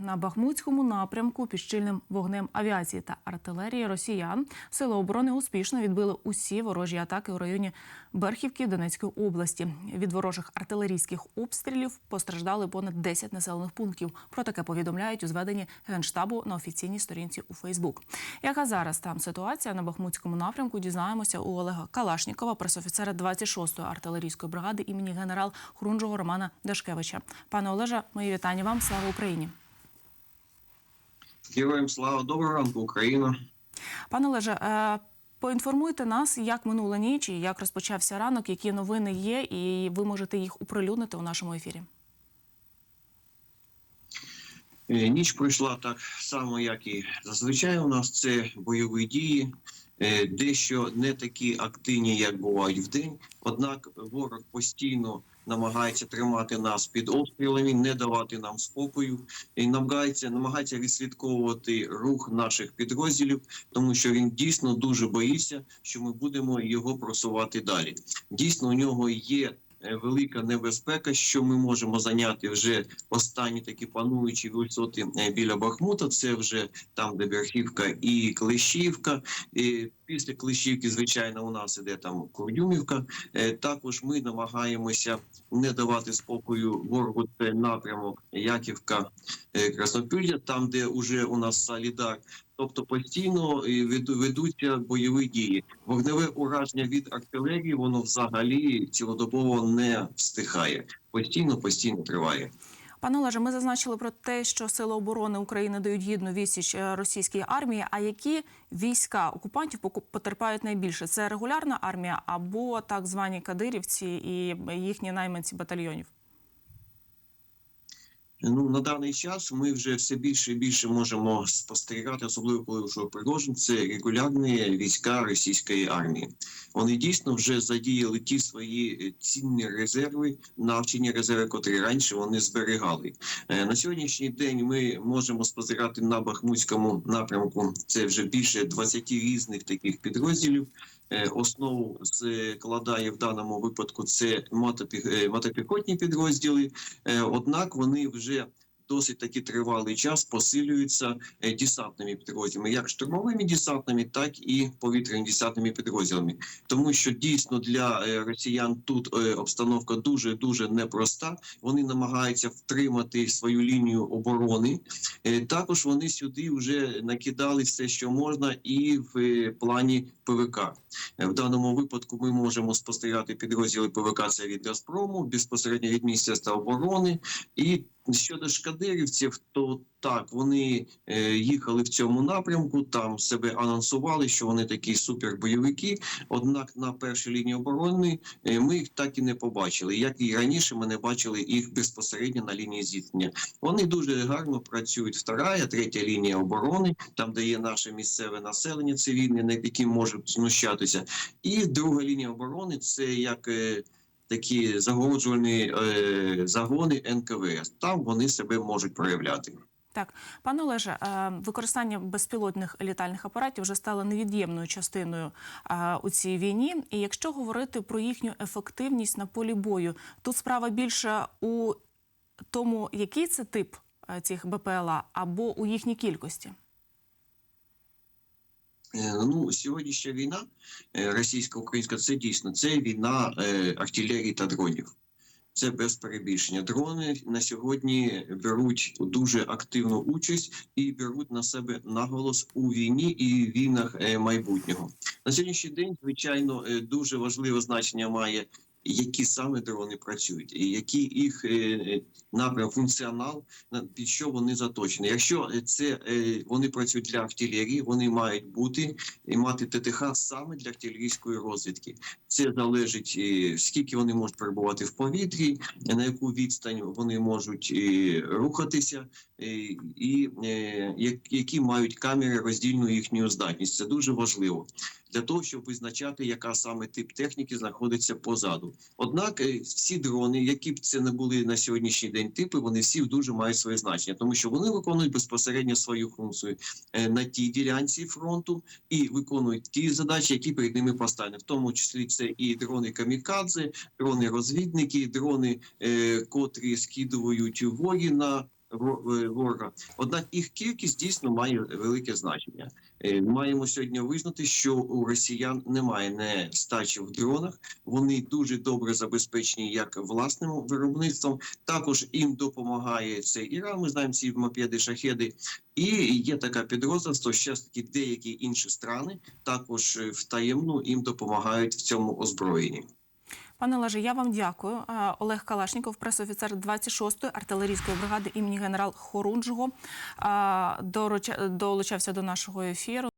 На Бахмутському напрямку під щільним вогнем авіації та артилерії росіян сили оборони успішно відбили усі ворожі атаки у районі Берхівки Донецької області. Від ворожих артилерійських обстрілів постраждали понад 10 населених пунктів. Про таке повідомляють у зведенні генштабу на офіційній сторінці у Фейсбук. Яка зараз там ситуація на Бахмутському напрямку? Дізнаємося у Олега Калашнікова, пресофіцера 26-ї артилерійської бригади імені генерал Хрунжого Романа Дашкевича. Пане Олеже, мої вітання вам. Слава Україні. Героям слава доброго ранку, Україна. Пане Олеже, е, поінформуйте нас, як минула ніч і як розпочався ранок, які новини є, і ви можете їх оприлюднити у нашому ефірі. Е, Ніч пройшла так само, як і зазвичай. У нас це бойові дії, дещо не такі активні, як бувають в день. Однак ворог постійно намагається тримати нас під обстрілами, не давати нам спокою і намагається, намагається відслідковувати рух наших підрозділів, тому що він дійсно дуже боїться, що ми будемо його просувати далі. Дійсно, у нього є. Велика небезпека, що ми можемо зайняти вже останні такі пануючі висоти е, біля Бахмута. Це вже там, де Верхівка і Клещівка. І після Клещівки, звичайно, у нас іде там Курдюмівка. Е, Також ми намагаємося не давати спокою ворогу. Напрямок Яківка, е, Краснопілля, там, де вже у нас Солідар. Тобто постійно е, ведуться бойові дії. Вогневе ураження від артилерії воно взагалі цілодобово не встихає. Постійно, постійно триває. Пане Олеже, ми зазначили про те, що сили оборони України дають гідну відсіч е, російській армії. А які війська окупантів потерпають найбільше? Це регулярна армія або так звані кадирівці і їхні найманці батальйонів? Ну на даний час ми вже все більше і більше можемо спостерігати, особливо коли вже Пригожин, це регулярні війська російської армії. Вони дійсно вже задіяли ті свої е, цінні резерви, навчені резерви, котрі раніше вони зберігали. Е, На сьогоднішній день ми можемо спостерігати на Бахмутському напрямку. Це вже більше 20 різних таких підрозділів. Е, Основу складає в даному випадку це мотопіх- мотопіхотні підрозділи. Однак вони вже досить таки тривалий час посилюються е, десантними підрозділами, як штурмовими десантними, так і повітряними десантними підрозділами. Тому що дійсно для е, росіян тут е, обстановка дуже дуже непроста. Вони намагаються втримати свою лінію оборони. Також вони сюди вже накидали все, що можна, і в плані ПВК. В даному випадку ми можемо спостерігати підрозділи ПВК це від Газпрому, безпосередньо від Міністерства оборони. І щодо шкадирівців, то так вони е, їхали в цьому напрямку, там себе анонсували, що вони такі супербойовики. Однак на першій лінії оборони е, ми їх так і не побачили. Як і раніше, ми не бачили їх безпосередньо на лінії зіткнення. Вони дуже гарно працюють. Вторая, третя лінія оборони, там де є наше місцеве населення цивільне, над яким можуть знущатися. І друга лінія оборони це як. Такі загороджувальні е, загони НКВС. Там вони себе можуть проявляти. Так, пане Олеже, е, використання безпілотних літальних апаратів вже стало невід'ємною частиною е, у цій війні. І якщо говорити про їхню ефективність на полі бою, тут справа більше у тому, який це тип е, цих БПЛА, або у їхній кількості. Е, Ну, сьогоднішня війна е, російсько-українська це дійсно це війна е, артилерії та дронів. Це без перебільшення. Дрони на сьогодні беруть дуже активну участь і беруть на себе наголос у війні і війнах майбутнього. На сьогоднішній день, звичайно, дуже важливе значення має. Які саме дрони працюють, і який їх е, напрям, функціонал, на- під що вони заточені. Якщо е, це е, вони працюють для артилерії, вони мають бути і мати ТТХ саме для артилерійської розвідки. Це залежить е, скільки вони можуть перебувати в повітрі, на яку відстань вони можуть е, рухатися, е, і е, які мають камери роздільну їхню здатність. Це дуже важливо для того, щоб визначати, яка саме тип техніки знаходиться позаду. Однак е, всі дрони, які б це не були на сьогоднішній день типи, вони всі дуже мають своє значення, тому що вони виконують безпосередньо свою функцію е, на тій ділянці фронту і виконують ті задачі, які перед ними поставлені, в тому числі це і дрони камікадзе, дрони розвідники, дрони, е, котрі скидують вої на е, ворога. Однак їх кількість дійсно має велике значення. Е, Маємо сьогодні визнати, що у росіян немає нестачі в дронах. Вони дуже добре забезпечені як власним виробництвом. Також їм допомагає цей Іран. Ми знаємо ці мопеди, шахеди. І є така підрозділство, ще таки деякі інші страни також е, втаємно їм допомагають в цьому озброєнні. Пане Лаже, я вам дякую. Е, Олег Калашніков, пресофіцер 26-ї артилерійської бригади імені генерал Хорунжого, е, долучався до нашого ефіру.